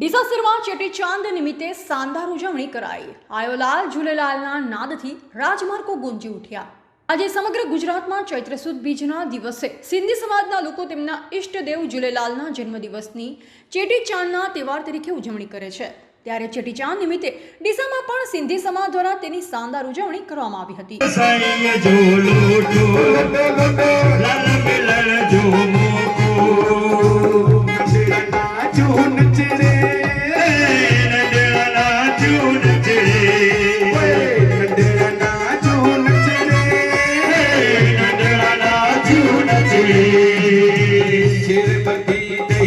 ડીસાસરમાં ચેટીચાંદ નિમિત્તે શાનદાર ઉજવણી કરાઈ. આયોલાલ ઝૂલેલાલના નાદથી રાજમાર્ગો ગુંજી ઉઠ્યા. આજે સમગ્ર ગુજરાતમાં ચૈત્ર સુદ બીજના દિવસે સિંધી સમાજના લોકો તેમના ઈષ્ટદેવ ઝૂલેલાલના જન્મદિવસની ચેટીચાંદના તહેવાર તરીકે ઉજવણી કરે છે. ત્યારે ચેટીચાંદ નિમિત્તે ડીસામાં પણ સિંધી સમાજ દ્વારા તેની શાનદાર ઉજવણી કરવામાં આવી હતી.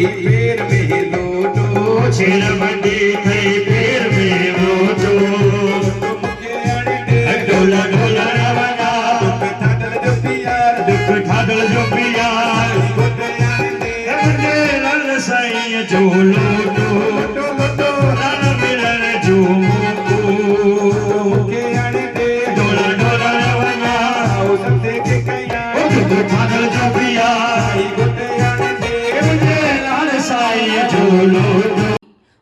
پیر میں لوٹو چھرمندی تھی پیر میں لوٹو مکے اڑ دے ڈولا ڈولا رونا مکے تھادل جو پیار ڈک تھادل جو پیار گدیاں دے رل سائیں چھو لوٹو ڈوٹو رنا مل رجو مکے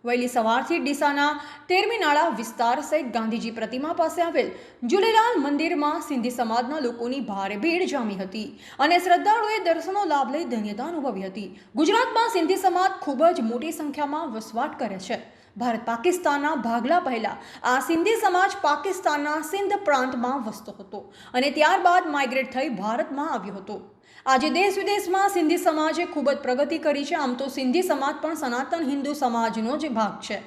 વહેલી સવારથી ડીસાના તેરમી નાળા વિસ્તાર સહિત ગાંધીજી પ્રતિમા પાસે આવેલ ઝૂલેલાલ મંદિરમાં સિંધી સમાજના લોકોની ભારે ભીડ જામી હતી અને શ્રદ્ધાળુએ દર્શનનો લાભ લઈ ધન્યતા અનુભવી હતી. ગુજરાતમાં સિંધી સમાજ ખૂબ જ મોટી સંખ્યામાં વસવાટ કરે છે. ભારત પાકિસ્તાનના ભાગલા પહેલાં આ સિંધી સમાજ પાકિસ્તાનના સિંધ પ્રાંતમાં વસતો હતો અને ત્યારબાદ માઇગ્રેટ થઈ ભારતમાં આવ્યો હતો. આજે દેશ વિદેશમાં સિંધી સમાજે ખૂબ જ પ્રગતિ કરી છે. આમ તો સિંધી સમાજ પણ સનાતન હિન્દુ સમાજનો જ ભાગ છે.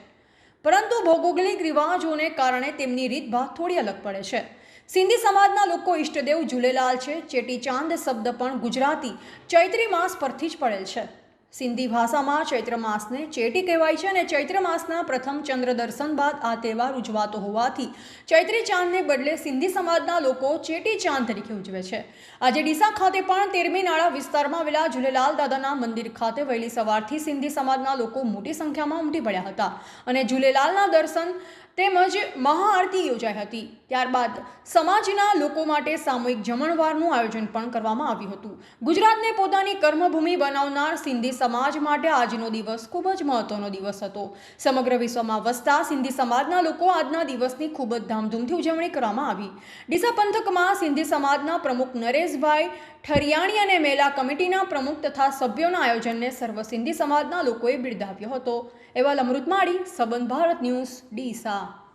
પરંતુ ભૌગોલિક રિવાજોને કારણે તેમની રીતભાત થોડી અલગ પડે છે. સિંધી સમાજના લોકો ઈષ્ટદેવ ઝૂલેલાલ છે. ચેટી ચાંદ શબ્દ પણ ગુજરાતી ચૈત્રી માસ પરથી જ પડેલ છે. સિંધી ભાષામાં ચૈત્ર માસને ચેટી કહેવાય છે અને ચૈત્ર માસના પ્રથમ ચંદ્ર દર્શન બાદ આ તહેવાર ઉજવાતો હોવાથી ચૈત્રી ચાંદને બદલે સિંધી સમાજના લોકો ચેટી ચાંદ તરીકે ઉજવે છે. આજે ડીસા ખાતે પણ તેરમી નાળા વિસ્તારમાં આવેલા ઝૂલેલાલ દાદાના મંદિર ખાતે વહેલી સવારથી સિંધી સમાજના લોકો મોટી સંખ્યામાં ઉમટી પડ્યા હતા અને ઝૂલેલાલના દર્શન તેમજ મહાઆરતી યોજાઈ હતી. ત્યારબાદ સમાજના લોકો માટે સામૂહિક જમણવારનું આયોજન પણ કરવામાં આવ્યું હતું. ગુજરાતને પોતાની કર્મભૂમિ બનાવનાર સિંધી સમાજ માટે આજનો દિવસ ખૂબ જ મહત્વનો દિવસ હતો. સમગ્ર વિશ્વમાં વસતા સિંધી સમાજના લોકો આજના દિવસની ખૂબ જ ધામધૂમથી ઉજવણી કરવામાં આવી. ડીસા પંથકમાં સિંધી સમાજના પ્રમુખ નરેશભાઈ ઠરિયાણી અને મેલા કમિટીના પ્રમુખ તથા સભ્યોના આયોજનને સર્વ સિંધી સમાજના લોકોએ બિરદાવ્યો હતો. એવા અમૃત માળી, સંબંધ ભારત ન્યૂઝ, ડીસા.